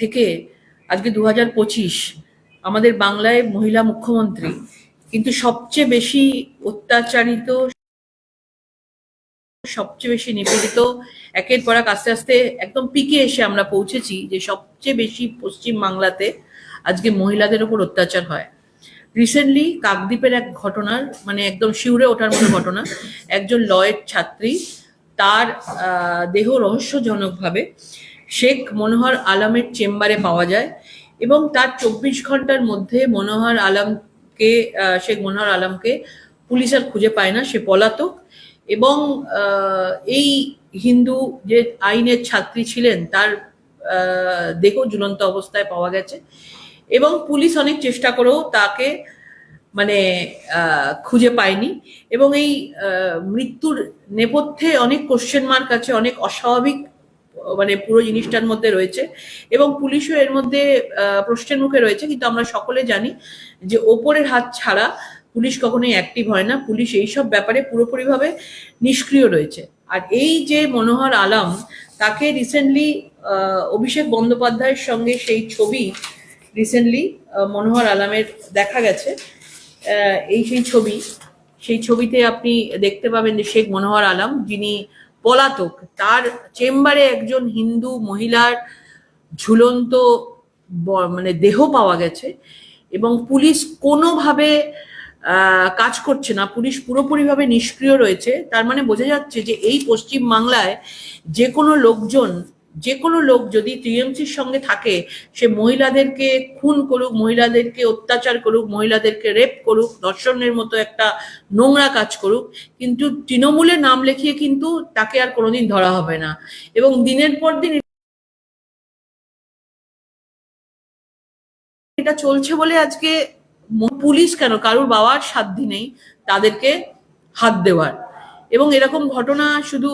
থেকে আজকে দু আমাদের বাংলায় মহিলা মুখ্যমন্ত্রী। কিন্তু সবচেয়ে বেশি অত্যাচারিত, সবচেয়ে বেশি নিপীড়িত, একের পর এক আস্তে আস্তে একদম পিকে এসে আমরা পৌঁছেছি যে সবচেয়ে বেশি পশ্চিম বাংলাতে আজকে মহিলাদের ওপর অত্যাচার হয়। রিসেন্টলি কাকদ্বীপের এক ঘটনার মানে একদম শিউরে ওঠার মতো ঘটনা, একজন লয়ের ছাত্রী, তার দেহ রহস্যজনকভাবে শেখ মনোহর আলমের চেম্বারে পাওয়া যায় এবং তার চব্বিশ ঘণ্টার মধ্যে মনোহর আলমকে শেখ মনোহর আলমকে পুলিশ আর খুঁজে পায় না, সে পলাতক এবং এই হিন্দু যে আইনের ছাত্রী ছিলেন তার দেহ ঝুলন্ত অবস্থায় পাওয়া গেছে এবং পুলিশ অনেক চেষ্টা করেও তাকে মানে খুঁজে পায়নি এবং এই মৃত্যুর নেপথ্যে অনেক কোশ্চেন মার্ক আছে, অনেক অস্বাভাবিক মানে পুরো জিনিসটার মধ্যে রয়েছে এবং পুলিশও এর মধ্যে প্রশ্নের মুখে রয়েছে, কিন্তু আমরা সকলে জানি যে ওপরের হাত ছাড়া পুলিশ কখনোই অ্যাক্টিভ হয় না। পুলিশ এইসব ব্যাপারে পুরোপুরিভাবে নিষ্ক্রিয় রয়েছে। আর এই যে মনোহর আলম, তাকে রিসেন্টলি অভিষেক বন্দ্যোপাধ্যায়ের সঙ্গে সেই ছবি রিসেন্টলি মনোহর আলমের দেখা গেছে। এই সেই ছবি, সেই ছবিতে আপনি দেখতে পাবেন যে শেখ মনোহর আলম, যিনি পলাতক। তার চেম্বারে একজন হিন্দু মহিলার ঝুলন্ত মানে দেহ পাওয়া গেছে এবং পুলিশ কোনোভাবে কাজ করছে না। পুলিশ পুরোপুরিভাবে নিষ্ক্রিয় রয়েছে। তার মানে বোঝা যাচ্ছে যে এই পশ্চিম বাংলায় যে কোনো লোকজন যে কোনো লোক যদি টিএমসির সঙ্গে থাকে, সে মহিলাদেরকে খুন করুক, মহিলাদেরকে অত্যাচার করুক, মহিলাদেরকে রেপ করুক ধর্ষণের মতো একটা নোংরা কাজ করুক, কিন্তু তৃণমূলে নাম লেখিয়ে কিন্তু তাকে আর কোনোদিন ধরা হবে না। এবং দিনের পর দিন এটা চলছে বলে আজকে পুলিশ কেন, কারুর বাবার সাধ্যি নেই তাদেরকে হাত দেওয়ার। এবং এরকম ঘটনা শুধু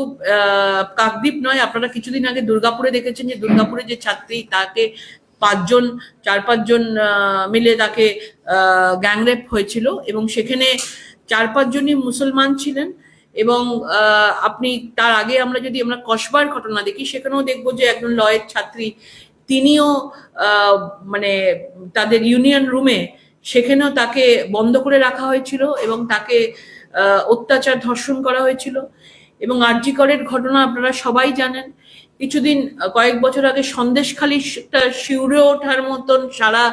কাকদ্বীপ নয়, আপনারা কিছুদিন আগে দুর্গাপুরে দেখেছেন যে দুর্গাপুরে যে ছাত্রী, তাকে পাঁচজন, চার পাঁচজন মিলে তাকে গ্যাংরেপ হয়েছিল এবং সেখানে চার পাঁচজনই মুসলমান ছিলেন এবং আপনি তার আগে আমরা যদি আমরা কসবার ঘটনা দেখি, সেখানেও দেখব যে একজন লয়ের ছাত্রী, তিনিও মানে তাদের ইউনিয়ন রুমে সেখানেও তাকে বন্ধ করে রাখা হয়েছিল এবং তাকে অত্যাচার ধর্ষণ করা হয়েছিল এবং আরজিকরের ঘটনা আপনারা সবাই জানেন। কিছুদিন কয়েক বছর আগে সন্দেশখালী শিউরে ওঠার মতন সারা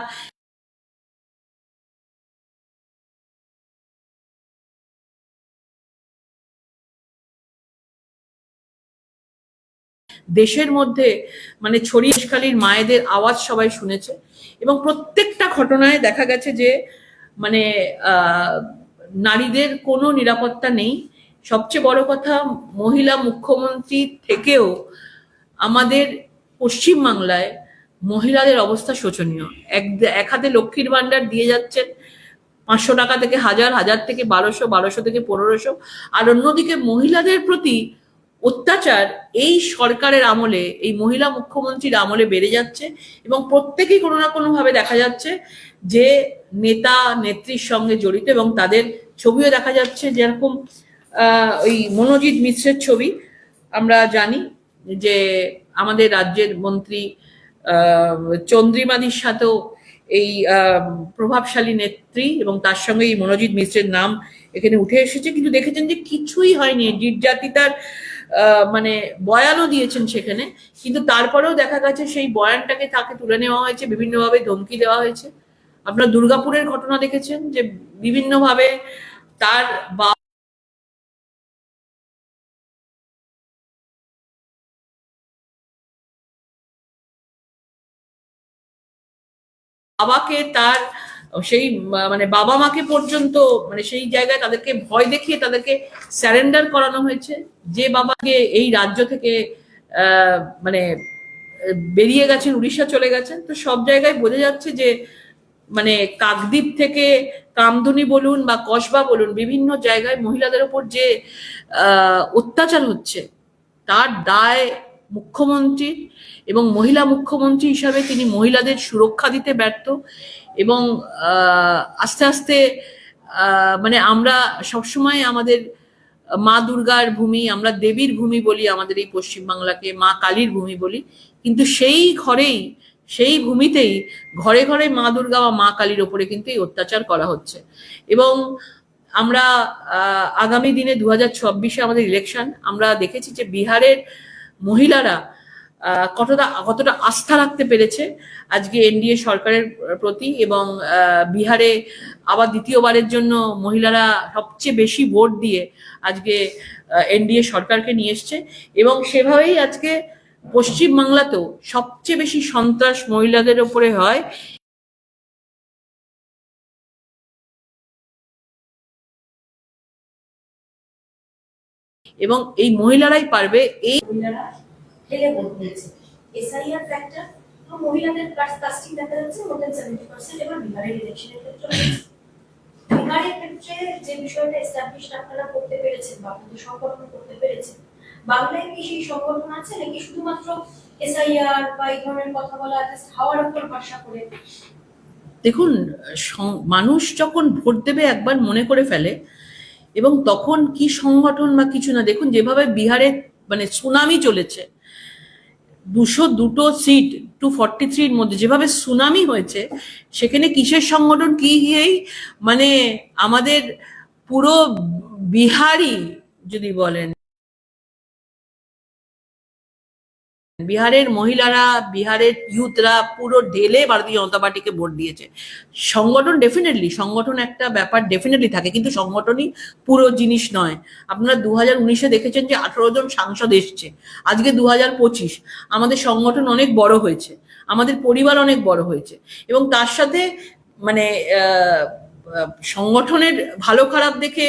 দেশের মধ্যে মানে ছড়িয়েশখালীর মায়েদের আওয়াজ সবাই শুনেছে এবং প্রত্যেকটা ঘটনায় দেখা গেছে যে মানে আহ, নারীদের কোনো নিরাপত্তা নেই। সবচেয়ে বড় কথা, মহিলা মুখ্যমন্ত্রী থেকেও আমাদের পশ্চিম বাংলায় মহিলাদের অবস্থা শোচনীয়। এক এক হাতে লক্ষ্মীর ভান্ডার দিয়ে যাচ্ছেন, পাঁচশো টাকা থেকে হাজার হাজার থেকে বারোশো বারোশো থেকে পনেরোশো। আর অন্যদিকে মহিলাদের প্রতি অত্যাচার এই সরকারের আমলে, এই মহিলা মুখ্যমন্ত্রীর আমলে বেড়ে যাচ্ছে এবং প্রত্যেকেই কোনো না কোনো ভাবে দেখা যাচ্ছে যে নেতা, নেত্রীর সঙ্গে জড়িত এবং তাদের ছবিও দেখা যাচ্ছে যেরকম ওই মনোজিৎ মিশ্রের ছবি। আমরা জানি যে আমাদের রাজ্যের মন্ত্রী চন্দ্রিমাদির সাথেও এই প্রভাবশালী নেত্রী এবং তার সঙ্গে এই মনোজিৎ মিশ্রের নাম এখানে উঠে এসেছে। কিন্তু দেখেছেন যে কিছুই হয়নি। নির্যাতিতার মানে বয়ানও দিয়েছেন সেখানে। কিন্তু তারপরেও দেখা গেছে সেই বয়ানটাকে তাকে তুলে নেওয়া হয়েছে, বিভিন্নভাবে ধমকি দেওয়া হয়েছে। আপনারা দুর্গাপুরের ঘটনা দেখেছেন যে বিভিন্নভাবে তার বা বাবাকে তার সেই মানে বাবা মাকে পর্যন্ত মানে সেই জায়গায় তাদেরকে ভয় দেখিয়ে তাদেরকে স্যারেন্ডার করানো হয়েছে। যে বাবাকে এই রাজ্য থেকে মানে বেরিয়ে গেছেন, উড়িষ্যা চলে গেছেন, তো সব জায়গায় বোঝা যাচ্ছে যে মানে কাকদ্বীপ থেকে কামধুনি বলুন বা কসবা বলুন, বিভিন্ন জায়গায় মহিলাদের ওপর যে অত্যাচার হচ্ছে, তার দায় মুখ্যমন্ত্রী এবং মহিলা মুখ্যমন্ত্রী হিসাবে তিনি মহিলাদের সুরক্ষা দিতে ব্যর্থ এবং আস্তে আস্তে মানে আমরা সবসময় আমাদের মা দুর্গার ভূমি, আমরা দেবীর ভূমি বলি আমাদের এই পশ্চিমবাংলাকে, মা কালীর ভূমি বলি, কিন্তু সেই ঘরেই সেই ভূমিতেই ঘরে ঘরে মা দুর্গা বা মা কালীর ওপরে কিন্তু এই অত্যাচার করা হচ্ছে। এবং আমরা আগামী দিনে দু হাজার আমাদের ইলেকশন আমরা দেখেছি যে বিহারের মহিলারা কতটা কতটা আস্থা রাখতে পেরেছে আজকে এনডিএ সরকারের প্রতি এবং বিহারে আবার দ্বিতীয়বারের জন্য মহিলারা সবচেয়ে বেশি ভোট দিয়ে আজকে এনডিএ সরকারকে নিয়ে এসছে। এবং সেভাবেই আজকে পশ্চিম বাংলাতেও সবচেয়ে বেশি সন্ত্রাস মহিলাদের ওপরে হয়। এবং এই মহিলারাই পারবে এই মহিলাদের ক্ষেত্রে যে বিষয়টা করতে পেরেছেন বা সংগঠন করতে পেরেছেন বাংলায় কি সেই সংগঠন আছে? নাকি শুধুমাত্র এসআইআর বা এই ধরনের কথা বলা হাওয়ার উপর ভরসা করে? দেখুন মানুষ যখন ভোট দেবে একবার মনে করে ফেলে, এবং তখন কি সংগঠন বা কিছু না, দেখুন যেভাবে বিহারে মানে সুনামি চলেছে, দুশো দুটো সিট টু ফর্টি থ্রির মধ্যে যেভাবে সুনামি হয়েছে, সেখানে কিসের সংগঠন, কি গিয়েই মানে আমাদের পুরো বিহারি যদি বলেন বিহারের মহিলারা, বিহারের ইউথরা পুরো ঢেলে ভারতীয় জনতা পার্টিকে ভোট দিয়েছে। সংগঠন ডেফিনেটলি সংগঠন একটা ব্যাপার ডেফিনেটলি থাকে, কিন্তু সংগঠনই পুরো জিনিস নয়। আপনারা দু হাজার উনিশে দেখেছেন যে আঠারো জন সাংসদ এসছে। আজকে দু হাজার পঁচিশ, আমাদের সংগঠন অনেক বড় হয়েছে। আমাদের পরিবার অনেক বড় হয়েছে। এবং তার সাথে মানে সংগঠনের ভালো খারাপ দেখে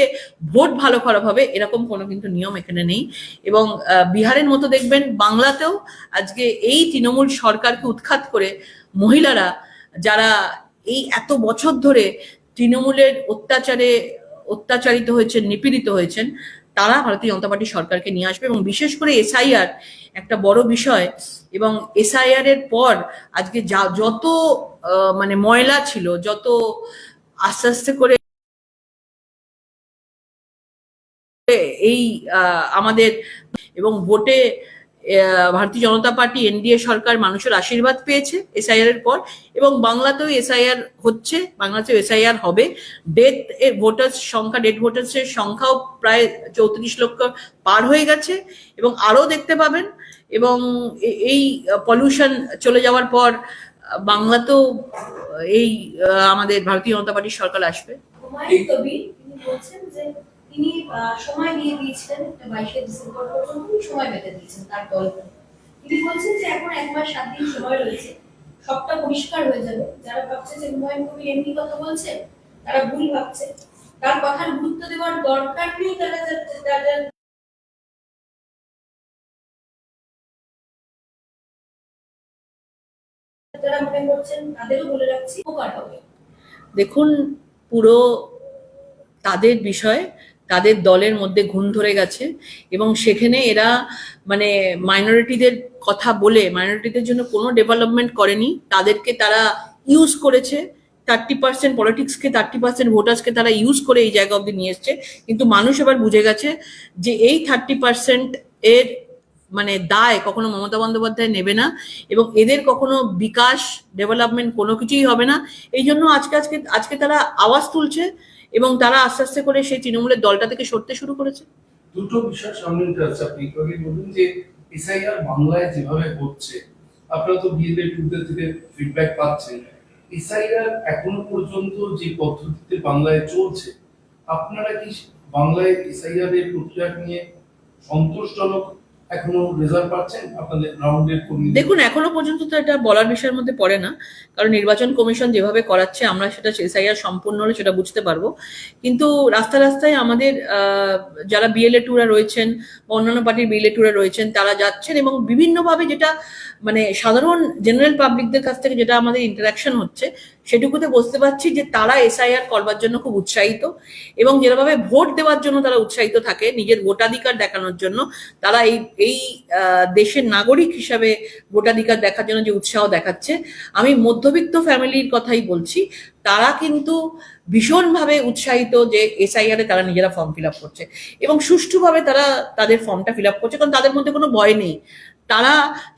ভোট ভালো খারাপ হবে, এরকম কোনো কিন্তু নিয়ম এখানে নেই। এবং বিহারের মতো দেখবেন, বাংলাতেও আজকে এই তৃণমূল সরকারকে উৎখাত করে মহিলারা, যারা এই এত বছর ধরে তৃণমূলের অত্যাচারে অত্যাচারিত হয়েছেন, নিপীড়িত হয়েছেন, তারা ভারতীয় জনতা পার্টি সরকারকে নিয়ে আসবে এবং বিশেষ করে এসআইআর একটা বড় বিষয়। এবং এসআইআর এর পর আজকে যা, যত মানে ময়লা ছিল, যত আস্তে আস্তে করে এই আমাদের এবং ভোটে ভারতীয় জনতা পার্টি, এনডিএ সরকার মানুষের আশীর্বাদ পেয়েছে এসআইআর এর পর এবং বাংলাতেও এসআইআর হচ্ছে, বাংলাতেও এসআইআর হবে। ডেথ এর ভোটার্স সংখ্যা ডেথ ভোটার্স এর সংখ্যাও প্রায় চৌত্রিশ লক্ষ পার হয়ে গেছে এবং আরও দেখতে পাবেন এবং এই পলিউশন চলে যাওয়ার পর বাংলাতেও এই আমাদের ভারতীয় জনতা পার্টির সরকার আসবে। তিনি বলছেন যে এখন সাত দিন সময় রয়েছে, সবটা পরিষ্কার হয়ে যাবে। যারা ভাবছে যে এমনি কথা তারা ভুল ভাবছে। তার কথার গুরুত্ব দেওয়ার দরকার নেই, তারা তারা যারা মনে করছেন, তাদেরও বলে রাখছি, উপকার হবে। দেখুন, পুরো তাদের বিষয়, তাদের দলের মধ্যে ঘুণ ধরে গেছে এবং সেখানে এরা মানে মাইনরিটিদের কথা বলে মাইনরিটিদের জন্য কোনো ডেভেলপমেন্ট করেনি। তাদেরকে তারা ইউজ করেছে। থার্টি পার্সেন্ট পলিটিক্সকে থার্টি পার্সেন্ট ভোটার্সকে তারা ইউজ করে এই জায়গা অব্দি নিয়ে এসছে। কিন্তু মানুষ এবার বুঝে গেছে যে এই থার্টি পার্সেন্ট এর মানে দায় কখনো মমতা বন্দ্যোপাধ্যায় নেবে না এবং এদের কখনো বিকাশ ডেভেলপমেন্ট কোনো কিছুই হবে না। এই জন্য আজকে আজকে আজকে তারা আওয়াজ তুলছে এবং তারা আস্তে আস্তে করে সেই তৃণমূলের দলটা থেকে সরতে শুরু করেছে। দুটো বিষয় সামনে উঠে আসছে। আপনি বললেন যে এসআইআর বাংলায় যেভাবে হচ্ছে, আপনারা তো বিএলএ টুদের থেকে ফিডব্যাক পাচ্ছেন। এসআইআর এখনও পর্যন্ত যে পদ্ধতিতে বাংলায় চলছে, আপনারা কি বাংলায় এসআইআর এর প্রক্রিয়া নিয়ে সন্তোষজনক দেখুন, এখনও পর্যন্ত তো এটা বলার বিষয়ের মধ্যে পড়ে না। কারণ নির্বাচন কমিশন যেভাবে করাচ্ছে, আমরা সেটা এসআইআর সম্পূর্ণ হলে সেটা বুঝতে পারব। কিন্তু রাস্তা রাস্তায় আমাদের যারা বিএলএ টুরা রয়েছেন বা অন্যান্য পার্টির বিএলএ টুরা রয়েছেন, তারা যাচ্ছেন এবং বিভিন্নভাবে যেটা মানে সাধারণ জেনারেল পাবলিকদের কাছ থেকে যেটা আমাদের ইন্টারাকশন হচ্ছে সেটুকুতে বুঝতে পারছি যে তারা এসআইআর করবার জন্য খুব উৎসাহিত এবং যেভাবে ভোট দেওয়ার জন্য তারা উৎসাহিত থাকে, নিজের ভোটাধিকার দেখানোর জন্য, তারা এই এই দেশের নাগরিক হিসাবে ভোটাধিকার দেখার জন্য যে উৎসাহ দেখাচ্ছে। আমি মধ্যবিত্ত ফ্যামিলির কথাই বলছি, তারা কিন্তু ভীষণভাবে উৎসাহিত যে এসআইআর এ তারা নিজেরা ফর্ম ফিল আপ করছে এবং সুষ্ঠুভাবে তারা তাদের ফর্মটা ফিল আপ করছে, কারণ তাদের মধ্যে কোনো ভয় নেই। তারা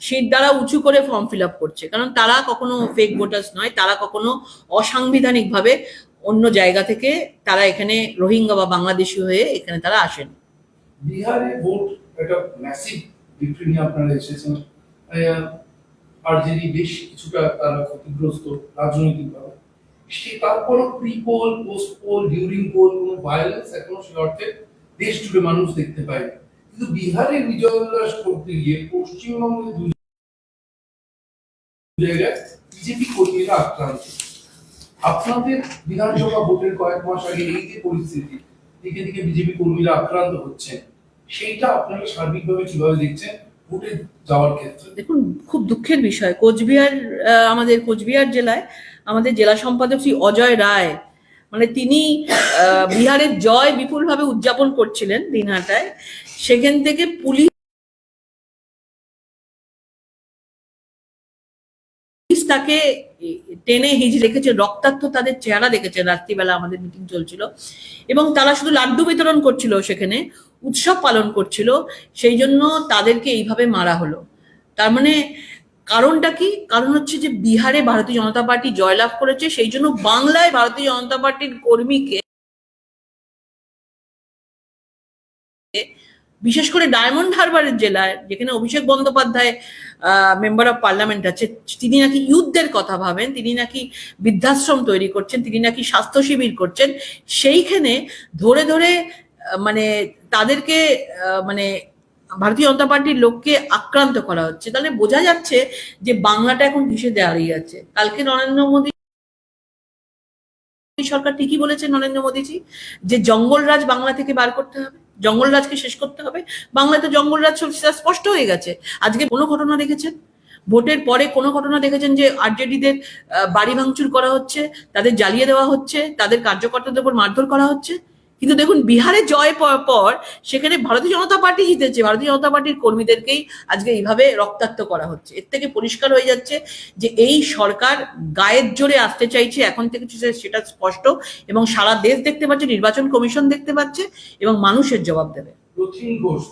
সিট দ্বারা উঁচু করে ফর্ম ফিল আপ করছে। কারণ তারা কখনো ফেক ভোটার্স নয়, তারা কখনো অসাংবিধানিকভাবে অন্য জায়গা থেকে তারা এখানে রোহিঙ্গা বা বাংলাদেশি হয়ে এখানে তারা আসেন। বিহারে ভোট একটা ম্যাসিভ ভিক্টরি নিয়ে আপনারা এসেছেন। আরজেডি বেশ কিছুটা তারা ক্ষতিগ্রস্ত রাজনৈতিকভাবে। সে pre poll post poll during poll কোনো ভায়োলেন্স এখনও সে অর্থে দেশ জুড়ে মানুষ দেখতে পায় না কিন্তু বিহারে বিজয় উল্লাস করতে গিয়ে পশ্চিমবঙ্গে দুই জায়গায় বিজেপি কর্মীরা আক্রান্ত। আপনাদের বিধানসভা ভোটের কয়েক মাস আগে এই যে পরিস্থিতি, দিকে দিকে বিজেপি কর্মীরা আক্রান্ত হচ্ছেন, সেইটা আপনারা সার্বিকভাবে কীভাবে দেখছেন ভোটে যাওয়ার ক্ষেত্রে? দেখুন, খুব দুঃখের বিষয়। কোচবিহার আমাদের কোচবিহার জেলায় আমাদের জেলা সম্পাদক শ্রী অজয় রায় মানে তিনি বিহারের জয় বিপুলভাবে উদযাপন করছিলেন দিনহাটায়। সেখান থেকে পুলিশ তাকে টেনে হিজ রেখেছে, রক্তাক্ত তাদের চেহারা দেখেছে। রাত্রিবেলা আমাদের মিটিং চলছিল এবং তারা শুধু লাড্ডু বিতরণ করছিল সেখানে, উৎসব পালন করছিল, সেই জন্য তাদেরকে এইভাবে মারা হলো। তার মানে কারণটা কি? কারণ হচ্ছে যে বিহারে ভারতীয় জনতা পার্টি জয়লাভ করেছে, সেই জন্য বাংলায় ভারতীয় জনতা পার্টির কর্মীকে বিশেষ করে ডায়মন্ড হারবারের জেলায়, যেখানে Abhishek Bandyopadhyay member of parliament আছে, তিনি নাকি ইউথদের কথা ভাবেন, তিনি নাকি বৃদ্ধাশ্রম তৈরি করছেন, তিনি নাকি স্বাস্থ্য শিবির করছেন, সেইখানে ধরে ধরে মানে তাদেরকে মানে ভারতীয় জনতা পার্টির লোককে আক্রান্ত করা হচ্ছে। তাহলে বোঝা যাচ্ছে যে বাংলাটা এখন কিসে দাঁড়িয়ে আছে। কালকে নরেন্দ্র মোদী সরকার ঠিকই বলেছে নরেন্দ্র মোদীজি, যে জঙ্গলরাজ বাংলা থেকে বার করতে হবে, জঙ্গলরাজকে শেষ করতে হবে। বাংলায় তো জঙ্গলরাজ স্পষ্ট হয়ে গেছে। আজকে কোনো ঘটনা দেখেছেন? ভোটের পরে কোনো ঘটনা দেখেছেন যে আরজেডিদের বাড়ি ভাঙচুর করা হচ্ছে, তাদের জ্বালিয়ে দেওয়া হচ্ছে, তাদের কার্যকর্তাদের উপর মারধর করা হচ্ছে? কিন্তু দেখুন, বিহারে জয় পর সেখানে ভারতীয় জনতা পার্টি জিতেছে। ভারতীয় জনতা পার্টির কর্মীদেরকেই আজকে এইভাবে রক্তাক্ত করা হচ্ছে। এর থেকে পরিষ্কার হয়ে যাচ্ছে যে এই সরকার গায়ের জোরে আসতে চাইছে। এখন থেকে সেটা স্পষ্ট এবং সারা দেশ দেখতে পাচ্ছে, নির্বাচন কমিশন দেখতে পাচ্ছে এবং মানুষের জবাব দেবে।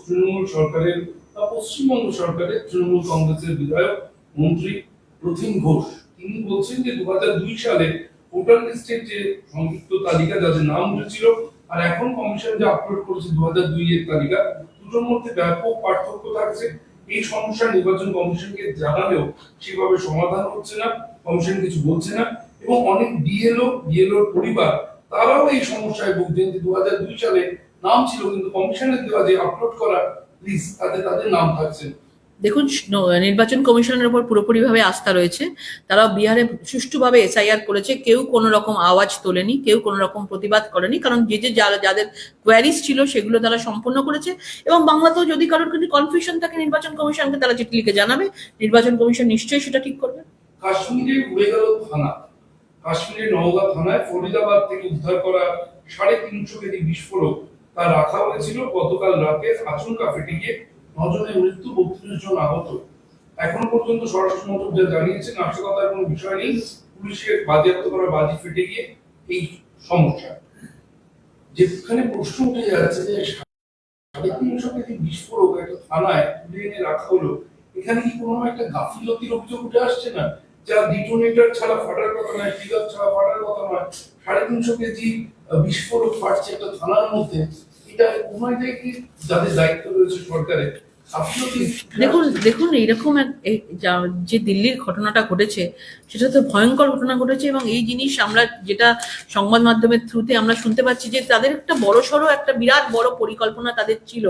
তৃণমূল সরকারের বা পশ্চিমবঙ্গ সরকারের তৃণমূল কংগ্রেসের বিধায়ক, মন্ত্রী রথিন ঘোষ। তিনি বলছেন যে দু সালে ভোটার লিস্টের যে সংযুক্ত তালিকা, যাদের নাম উঠেছিল আর এখন কমিশন যে আপলোড করেছে দু হাজার দুই এর তালিকা, দুটোর মধ্যে ব্যাপক পার্থক্য থাকছে এই সমস্যা নির্বাচন কমিশনকে জানালেও সেভাবে সমাধান হচ্ছে না কমিশন কিছু বলছে না, এবং অনেক বিএলও বিএলওর পরিবার, তারাও এই সমস্যায় ভুগছেন যে দু হাজার দুই সালে নাম ছিল, কিন্তু কমিশনের দেওয়া যে আপলোড করা লিস্ট তাতে তাদের নাম থাকছে। দেখুন নির্বাচন কমিশনের উপর পুরোপুরিভাবে আস্থা রয়েছে। তারা বিহারে সুষ্ঠুভাবে এসআইআর করেছে। কেউ কোনো রকম আওয়াজ তোলেনি, কেউ কোনো রকম প্রতিবাদ করেনি, কারণ যে যে যারা, যাদের কোয়ারিজ ছিল সেগুলো তারা সম্পূর্ণ করেছে। এবং বাংলাতেও যদি কারোর কিছু কনফিউশন থাকে, নির্বাচন কমিশনকে তারা চিঠি লিখে জানাবে। নির্বাচন কমিশন নিশ্চয়ই সেটা ঠিক করবে। কাশ্মীরে উড়ে গেল থানা। কাশ্মীরের নওগাঁ থানায় ফরিদাবাদ থেকে উদ্ধার করা সাড়ে তিনশো কেজি বিস্ফোরক তা রাখা হয়েছিল। গতকাল রাতে আচমকা ফেটে গিয়ে নজনের মৃত্যু বত্রিশ জন আহত। এখন পর্যন্ত স্বরাষ্ট্র মন্ত্রক যা জানিয়েছে নাশকতার কোনো বিষয় নেই। পুলিশের বাজেয়াপ্ত করা বাজি ফেটে গিয়ে এই সমস্যা। যেখানে প্রশ্ন উঠে যাচ্ছে যে সাড়ে তিনশো বিস্ফোরক একটা থানায় তুলে এনে রাখা হলো, এখানে কি কোনো একটা গাফিলতির অভিযোগ উঠে আসছে না? যা ছাড়া ফাটার কথা নয় ট্রিগার ছাড়া ফাটার কথা নয়। সাড়ে তিনশো কেজি বিস্ফোরক ফাটছে একটা থানার মধ্যে। এটা কি যাদের দায়িত্ব রয়েছে সরকারের দেখুন দেখুন, এইরকম এক- যে দিল্লির ঘটনাটা ঘটেছে, সেটা তো ভয়ঙ্কর ঘটনা ঘটেছে এবং এই জিনিস আমরা যেটা সংবাদ মাধ্যমের থ্রুতে আমরা শুনতে পাচ্ছি যে তাদের একটা বড় সড়ো, একটা বিরাট বড় পরিকল্পনা তাদের ছিল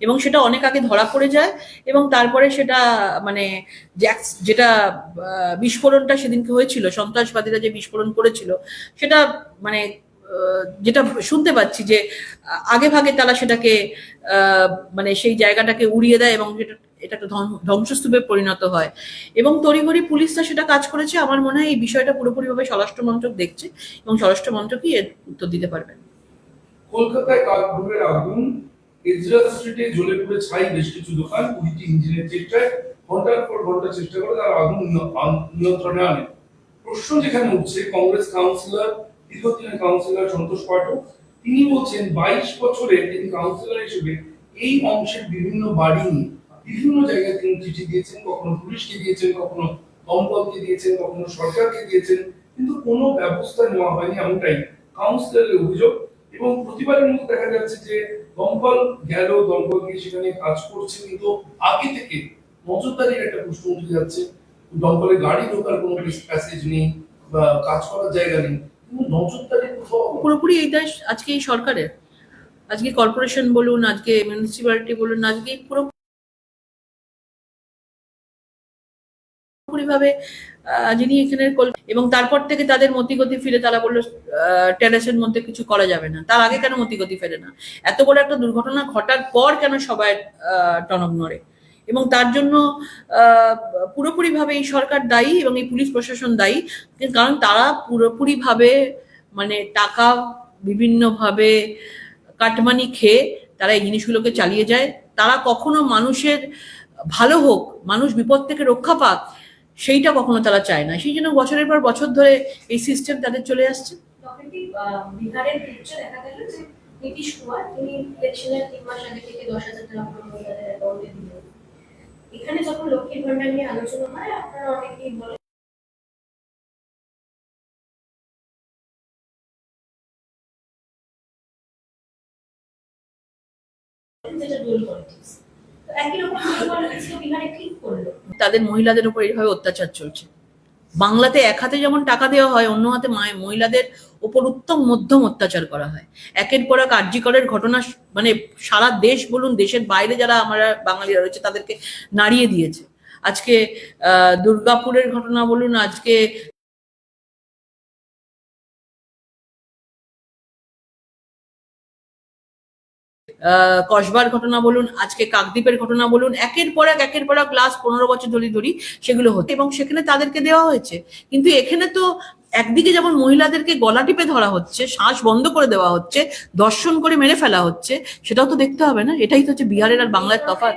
এবং সেটা অনেক আগে ধরা পড়ে যায় এবং তারপরে সেটা মানে যেটা বিস্ফোরণটা সেদিনকে হয়েছিল, সন্ত্রাসবাদীরা যে বিস্ফোরণ করেছিল, সেটা মানে যেটা শুনতে পাচ্ছি যে আগে ভাগে তারা সেটাকে মানে সেই জায়গাটাকে উড়িয়ে দেয় এবং এটা ধ্বংসস্তূপে পরিণত হয়। এবং তড়িঘড়ি পুলিশরা সেটা কাজ করেছে, আমার মনে হয় এই বিষয়টা পুরোপুরিভাবে স্বরাষ্ট্র মন্ত্রক দেখছে এবং স্বরাষ্ট্র মন্ত্রকই এর উত্তর দিতে পারবেন কলকাতায় আগুন স্ট্রিটে জ্বলে ছাই, বেশ কিছু দোকান, কুড়িটি ইঞ্জিনের চেষ্টায় ঘণ্টার পর ঘণ্টা চেষ্টা করে আগুন নিয়ন্ত্রণে আনে। প্রশ্ন যেখানে উঠছে, কংগ্রেস কাউন্সিলর দীর্ঘদিনের কাউন্সিলর সন্তোষ পাঠক, তিনি বলছেন বাইশ বছরে তিনি কাউন্সিলর হিসেবে এই অংশের বিভিন্ন বাড়ি বিভিন্ন জায়গায় তিনি চিঠি দিয়েছেন, কখনো পুলিশকে দিয়েছেন, কখনো দমকলকে দিয়েছেন, কখনো সরকারকে দিয়েছেন, কিন্তু কোনো ব্যবস্থা নেওয়া হয়নি এমনটাই কাউন্সিলরের অভিযোগ। এবং প্রতিবারের মতো দেখা যাচ্ছে যে দমকল গেল, দমকল গিয়ে সেখানে কাজ করছে, কিন্তু আগে থেকে নজরদারির একটা প্রশ্ন উঠে যাচ্ছে। দমকলে গাড়ি ঢোকার কোনো প্যাসেজ নেই বা কাজ করার জায়গা নেই। পুরোপুরি এই দেশ আজকে এই সরকারের। আজকে কর্পোরেশন বলুন, আজকে মিউনিসিপ্যালিটি বলুন, আজকে পুরো পুরোপুরিভাবে যিনি এখানে এবং তারপর থেকে তাদের মতিগতি ফিরে তারা বলল টেরেসের মধ্যে কিছু করা যাবে না। তার আগে কেন মতিগতি ফেরে না? এত বড় একটা দুর্ঘটনা ঘটার পর কেন সবাই টনক নড়ে? এবং তার জন্য পুরোপুরিভাবে এই সরকার দায়ী এবং এই পুলিশ প্রশাসন দায়ী। কারণ তারা পুরোপুরিভাবে মানে টাকা বিভিন্নভাবে কাটমানি খেয়ে তারা এই জিনিসগুলোকে চালিয়ে যায়। তারা কখনো মানুষের ভালো হোক, মানুষ বিপদ থেকে রক্ষা পাক, সেইটা কখনো তারা চায় না। সেই জন্য বছরের পর বছর ধরে এই সিস্টেম তাদের চলে আসছে। নীতিশ কুমার, তিনি ইলেকশনের তিন মাস আগে থেকে দশ হাজার টাকা এখানে যখন লক্ষ্মীর ভান্ডার নিয়ে আলোচনা হয়, আপনারা অনেকেই বলে যেটা ডোল পলিটিক্স তো একই রকম ডোল পলিটিক্স তো বিহারে ঠিক করল। তাদের মহিলাদের উপর এইভাবে অত্যাচার চলছে। বাংলাতে এক হাতে যেমন টাকা দেওয়া হয়, অন্য হাতে মহিলাদের উপর উত্তম মধ্যম অত্যাচার করা হয়। একের পর এক আর্যিকরের ঘটনা মানে সারা দেশ বলুন, দেশের বাইরে যারা আমরা বাঙালিরা রয়েছে, তাদেরকে নাড়িয়ে দিয়েছে। আজকে দুর্গাপুরের ঘটনা বলুন, আজকে কসবার ঘটনা বলুন, আজকে কাকদ্বীপের ঘটনা বলুন, একের পর এক, একের পর এক লাস্ট পনেরো বছর ধরে ধরি সেগুলো হচ্ছে এবং সেখানে তাদেরকে দেওয়া হয়েছে। কিন্তু এখানে তো একদিকে যেমন মহিলাদেরকে গলা টিপে ধরা হচ্ছে, শ্বাস বন্ধ করে দেওয়া হচ্ছে, দর্শন করে মেরে ফেলা হচ্ছে, সেটাও তো দেখতে হবে না? এটাই তো হচ্ছে বিহারের আর বাংলার তফাৎ।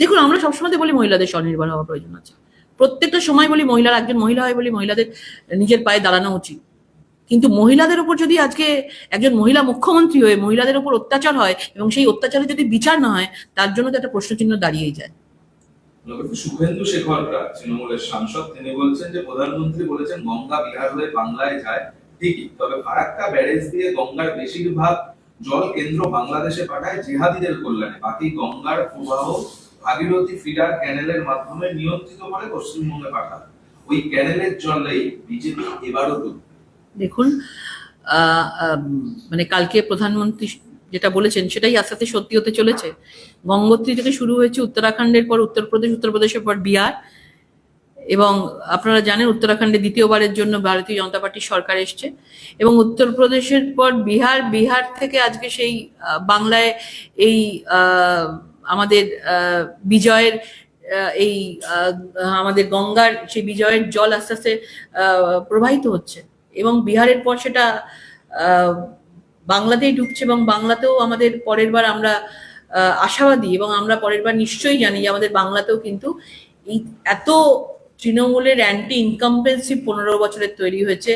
দেখুন, আমরা সবসময় বলি মহিলাদের স্বনির্ভর হওয়া প্রয়োজন আছে। প্রত্যেকটা সময় বলি মহিলার, একজন মহিলা হয় বলি মহিলাদের নিজের পায়ে দাঁড়ানো উচিত। কিন্তু মহিলাদের উপর যদি আজকে একজন মহিলা মুখ্যমন্ত্রী হয়ে মহিলাদের উপর অত্যাচার হয় এবং সেই অত্যাচারে যদি বিচার না হয়, তার জন্য তো একটা প্রশ্নচিহ্ন দাঁড়িয়েই যায়। শুভেন্দু শেখর তৃণমূলের সাংসদ, তিনি বলছেন যে প্রধানমন্ত্রী বলেছেন গঙ্গা বিহার হয়ে বাংলায় যায় ঠিকই, তবে ফারাক্কা ব্যারেজ দিয়ে গঙ্গার বেশিরভাগ জল কেন্দ্র বাংলাদেশে পাঠায় জেহাদিদের কল্যাণে। বাকি গঙ্গার প্রবাহ ভাগীরথী ফিডার ক্যানেলের মাধ্যমে নিয়ন্ত্রিত করে পশ্চিমবঙ্গে পাঠায়। ওই ক্যানেলের জলেই বিজেপি এবারও ডুব দেখুন মানে কালকে প্রধানমন্ত্রী যেটা বলেছেন, সেটাই আস্তে আস্তে সত্যি হতে চলেছে। গঙ্গোত্রী থেকে শুরু হয়েছে উত্তরাখণ্ডের পর, উত্তরপ্রদেশ, উত্তরপ্রদেশের পর বিহার। এবং আপনারা জানেন, উত্তরাখণ্ডে দ্বিতীয়বারের জন্য ভারতীয় জনতা পার্টির সরকার এসছে। এবং উত্তরপ্রদেশের পর বিহার বিহার থেকে আজকে সেই বাংলায় এই আমাদের বিজয়ের এই আমাদের গঙ্গার সেই বিজয়ের জল আস্তে আস্তে প্রবাহিত হচ্ছে। এবং বিহারের পর সেটা বাংলাতেই ঢুকছে এবং বাংলাতেও আমাদের পরের বার আমরা আশাবাদী এবং আমরা পরের বার নিশ্চয়ই জানি যে আমাদের বাংলাতেও কিন্তু এই এত তৃণমূলের অ্যান্টি ইনকামপেন্সি পনেরো বছরের তৈরি হয়েছে।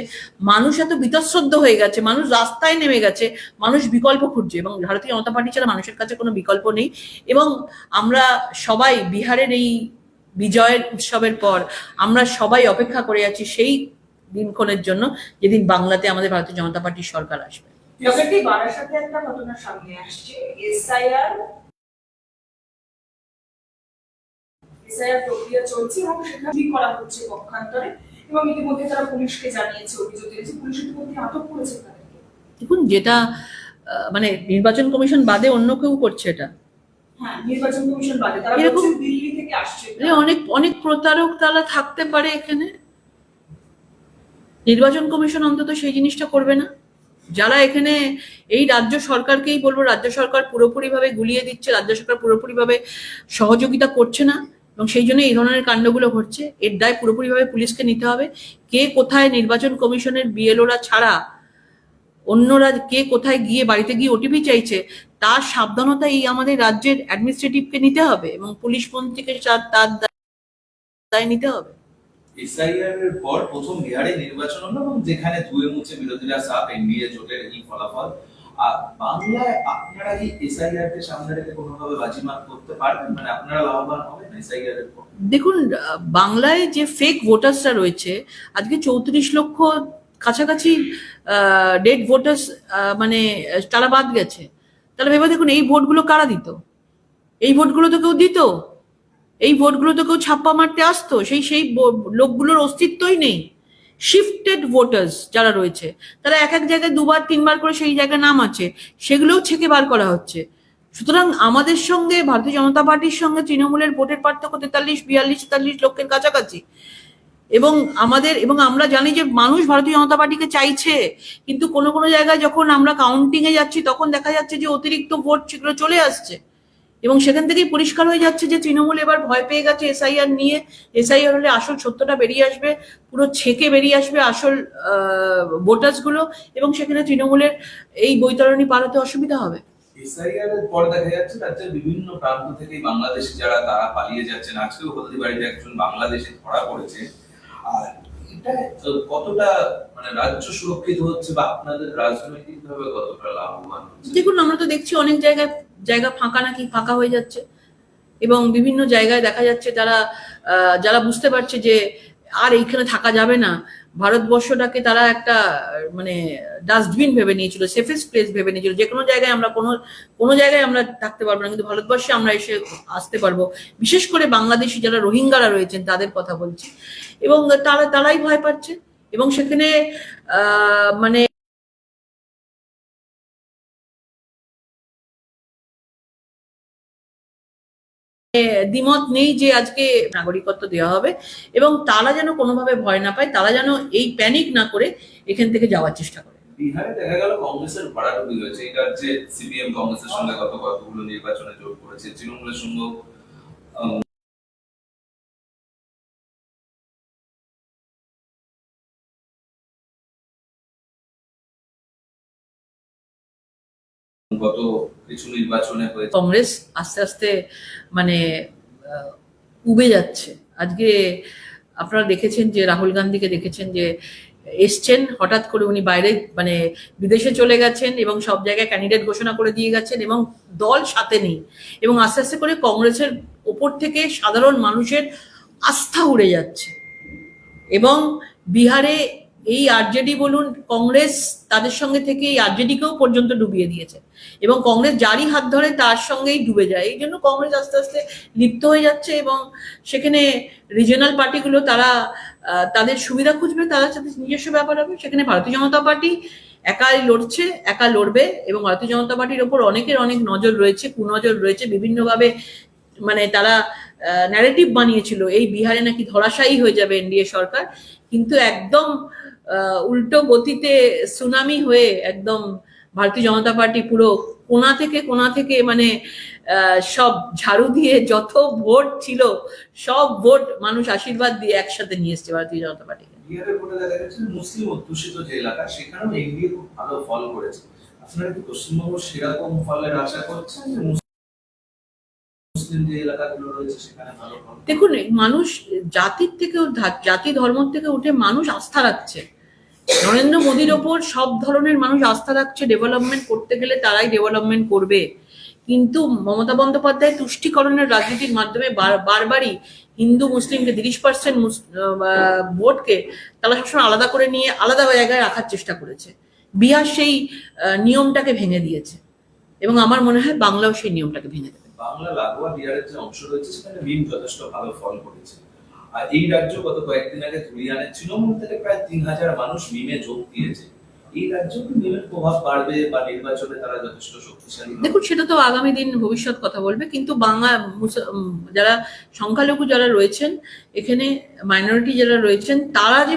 মানুষ এত বিতশ্রদ্ধ হয়ে গেছে, মানুষ রাস্তায় নেমে গেছে, মানুষ বিকল্প খুঁজছে এবং ভারতীয় জনতা পার্টি ছাড়া মানুষের কাছে কোনো বিকল্প নেই এবং আমরা সবাই বিহারের এই বিজয়ের উৎসবের পর আমরা সবাই অপেক্ষা করে আছি সেই দিনক্ষণের জন্য যেদিন বাংলাতে আমাদের ভারতীয় জনতা পার্টির সরকার আসবে। বারাসাতে একটা ঘটনা সামনে আসছে এসআইআর। এসআইআর প্রক্রিয়া চলছে এবং সেটা করা হচ্ছে পক্ষান্তরে এবং ইতিমধ্যে তারা পুলিশকে জানিয়েছে অভিযোগ দিয়েছে। পুলিশ ইতিমধ্যে আটক করেছে তাদেরকে। দেখুন যেটা মানে নির্বাচন কমিশন বাদে অন্য কেউ করছে এটা। হ্যাঁ নির্বাচন কমিশন বাদে। তারা এরকম- বলছেন দিল্লি থেকে আসছে। অনেক অনেক প্রতারক তারা থাকতে পারে এখানে। নির্বাচন কমিশন অন্তত সেই জিনিসটা করবে না? যারা এখানে এই রাজ্য সরকারকেই বলব, রাজ্য সরকার পুরোপুরিভাবে গুলিয়ে দিচ্ছে, রাজ্য সরকার পুরোপুরিভাবে সহযোগিতা করছে না এবং সেই জন্য এই ধরনের কাণ্ডগুলো ঘটছে। এর দায় পুরোপুরিভাবে পুলিশকে নিতে হবে। কে কোথায় নির্বাচন কমিশনের বিএলওরা ছাড়া, অন্যরা কে কোথায় গিয়ে বাড়িতে গিয়ে ওটিপি চাইছে, তার সাবধানতা এই আমাদের রাজ্যের অ্যাডমিনিস্ট্রেটিভকে নিতে হবে এবং পুলিশ মন্ত্রীকে তার তার দায় নিতে হবে। এসআইআর এর পর প্রথম বিহারে নির্বাচন হলো এবং যেখানে ধুয়ে মুছে বিরোধীরা সাপ এনডিএ জোটের এই ফলাফল। আর বাংলায় আপনারা কি এসআইআর কে সামনে রেখে কোনোভাবে বাজিমাত করতে পারবেন? মানে আপনারা লাভবান হবেন এসআইআর এর পর? দেখুন বাংলায় যে ফেক ভোটার্সরা রয়েছে, আজকে চৌত্রিশ লক্ষ কাছাকাছি ডেড ভোটার্স মানে তারা বাদ গেছে। তাহলে ভেবে দেখুন, এই ভোটগুলো কারা দিত? এই ভোটগুলো তো কেউ দিত? এই ভোটগুলো তো কেউ ছাপ্পা মারতে আসতো, সেই সেই লোকগুলোর অস্তিত্বই নেই। শিফটেড ভোটার্স যারা রয়েছে, তারা এক এক জায়গায় দুবার, তিনবার করে সেই জায়গায় নাম আছে, সেগুলোও ছেকে বার করা হচ্ছে। সুতরাং আমাদের সঙ্গে, ভারতীয় জনতা পার্টির সঙ্গে তৃণমূলের ভোটের পার্থক্য তেতাল্লিশ, বিয়াল্লিশ, তেতাল্লিশ লক্ষের কাছাকাছি। এবং আমাদের, এবং আমরা জানি যে মানুষ ভারতীয় জনতা পার্টিকে চাইছে, কিন্তু কোনো কোনো জায়গায় যখন আমরা কাউন্টিং এ যাচ্ছি, তখন দেখা যাচ্ছে যে অতিরিক্ত ভোট সেগুলো চলে আসছে। এবং সেখান থেকেই পরিষ্কার হয়ে যাচ্ছে যে তৃণমূল এবার ভয় পেয়ে গেছে এসআইআর নিয়ে। এসআইআর হলে আসল সত্যটা বেরিয়ে আসবে পুরো ছেকে বেরিয়ে আসবে আসল ভোটার্সগুলো এবং সেখানে তৃণমূলের এই বৈতরণী পার হতে অসুবিধা হবে। এসআইআর এর পর দেখা যাচ্ছে রাজ্যের বিভিন্ন প্রান্ত থেকে বাংলাদেশি যারা তারা পালিয়ে যাচ্ছেন। আজকেও হলদিবাড়িতে একজন বাংলাদেশি ধরা পড়েছে। আর এটা কতটা মানে রাজ্য সুরক্ষিত হচ্ছে বা আপনাদের রাজনৈতিক ভাবে কতটা লাভবান দেখুন আমরা তো দেখছি অনেক জায়গায় জায়গা ফাঁকা নাকি ফাঁকা হয়ে যাচ্ছে। এবং বিভিন্ন জায়গায় দেখা যাচ্ছে তারা যারা বুঝতে পারছে যে আর এইখানে থাকা যাবে না, ভারতবর্ষটাকে তারা একটা মানে ডাস্টবিন ভেবে নিয়েছিল, সেফেস্ট প্লেস ভেবে নিয়েছিল। যে কোনো জায়গায় আমরা কোনো কোনো জায়গায় আমরা থাকতে পারব না, কিন্তু ভারতবর্ষে আমরা এসে আসতে পারব। বিশেষ করে বাংলাদেশি যারা রোহিঙ্গারা রয়েছেন, তাদের কথা বলছি। এবং তারা, তারাই ভয় পাচ্ছে। এবং সেখানে মানে দ্বিমত নেই যে আজকে নাগরিকত্ব দেওয়া হবে এবং তারা যেন কোনোভাবে ভয় না পায়, তারা যেন এই প্যানিক না করে এখান থেকে যাওয়ার চেষ্টা করে। বিহারে দেখা গেল কংগ্রেসের ভরাডুবি হয়েছে। এই রাজ্যে সিপিএম কংগ্রেসের সঙ্গে গত কতগুলো নির্বাচনে জোট করেছে? তৃণমূলের সঙ্গে গত কিছু নির্বাচনে হয়েছে। কংগ্রেস আস্তে আস্তে মানে উবে যাচ্ছে। আজকে আপনারা দেখেছেন যে, রাহুল গান্ধীকে দেখেছেন যে, এসছেন হঠাৎ করে উনি বাইরে মানে বিদেশে চলে গেছেন এবং সব জায়গায় ক্যান্ডিডেট ঘোষণা করে দিয়ে গেছেন এবং দল সাথে নেই। এবং আস্তে আস্তে করে কংগ্রেসের ওপর থেকে সাধারণ মানুষের আস্থা উড়ে যাচ্ছে। এবং বিহারে এই আরজেডি বলুন, কংগ্রেস তাদের সঙ্গে থেকে এই আরজেডিকেও পর্যন্ত ডুবিয়ে দিয়েছে। এবং কংগ্রেস যারই হাত ধরে তার সঙ্গেই ডুবে যায়। এই জন্য কংগ্রেস আস্তে আস্তে লিপ্ত হয়ে যাচ্ছে এবং সেখানে রিজিয়নাল পার্টিগুলো তারা তাদের সুবিধা খুঁজবে, তাদের সাথে নিজস্ব ব্যাপার হবে। সেখানে ভারতীয় জনতা পার্টি একাই লড়ছে, একা লড়বে এবং ভারতীয় জনতা পার্টির ওপর অনেকের অনেক নজর রয়েছে, কুনজর রয়েছে। বিভিন্নভাবে মানে তারা ন্যারেটিভ বানিয়েছিল, এই বিহারে নাকি ধরাশায়ী হয়ে যাবে এনডিএ সরকার। কিন্তু একদম উল্টো গতিতে সুনামি হয়ে একদম ভারতীয় জনতা পার্টি পুরো কোনা থেকে কোনা থেকে মানে আহ, সব ঝাড়ু দিয়ে যত ভোট ছিল সব ভোট মানুষ আশীর্বাদ দিয়ে একসাথে নিয়ে এসছে ভারতীয় জনতা পার্টি। মুসলিম অধ্যুষিত যে এলাকা সেখানেও এনডিএ খুব ভালো ফল করেছে। আপনারা কি পশ্চিমবঙ্গ সেরকম ফলের আশা করছেন দেখুন মানুষ জাতির থেকে জাতি ধর্ম থেকে উঠে মানুষ আস্থা রাখছে। নরেন্দ্র মোদীর ওপর সব ধরনের মানুষ আস্থা রাখছে ডেভেলপমেন্ট করতে গেলে তারাই ডেভেলপমেন্ট করবে। কিন্তু মমতা বন্দ্যোপাধ্যায় তুষ্টিকরণের রাজনীতির মাধ্যমে বারবারই হিন্দু মুসলিমকে তিরিশ পার্সেন্ট ভোটকে তারা সবসময় আলাদা করে নিয়ে আলাদা জায়গায় রাখার চেষ্টা করেছে। বিহার সেই নিয়মটাকে ভেঙে দিয়েছে। এবং আমার মনে হয় বাংলাও সেই নিয়মটাকে ভেঙে দেবে। বাংলা লাগোয়া বিহারের যে অংশ রয়েছে, সেখানে মিম যথেষ্ট ভালো ফল করেছে। আর এই রাজ্য গত কয়েকদিন আগে ধুলিয়ানের তৃণমূল থেকে প্রায় তিন হাজার মানুষ মিমে যোগ দিয়েছে। এই প্রভাব বাড়বে তারা দেখুন, সেটা তো আগামী দিন ভবিষ্যৎ কথা বলবে, কিন্তু বাংলা যারা সংখ্যালঘু যারা রয়েছেন, এখানে মাইনরিটি যারা রয়েছেন, তারা যে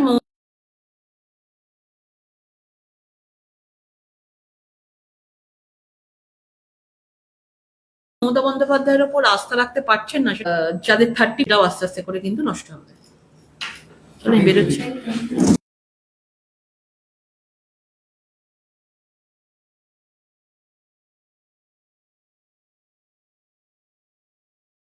মমতা বন্দ্যোপাধ্যায়ের উপর আস্থা রাখতে পারছেন না যাদের থার্টিটাও আস্তে আস্তে করে কিন্তু নষ্ট হবে। বেরোচ্ছি।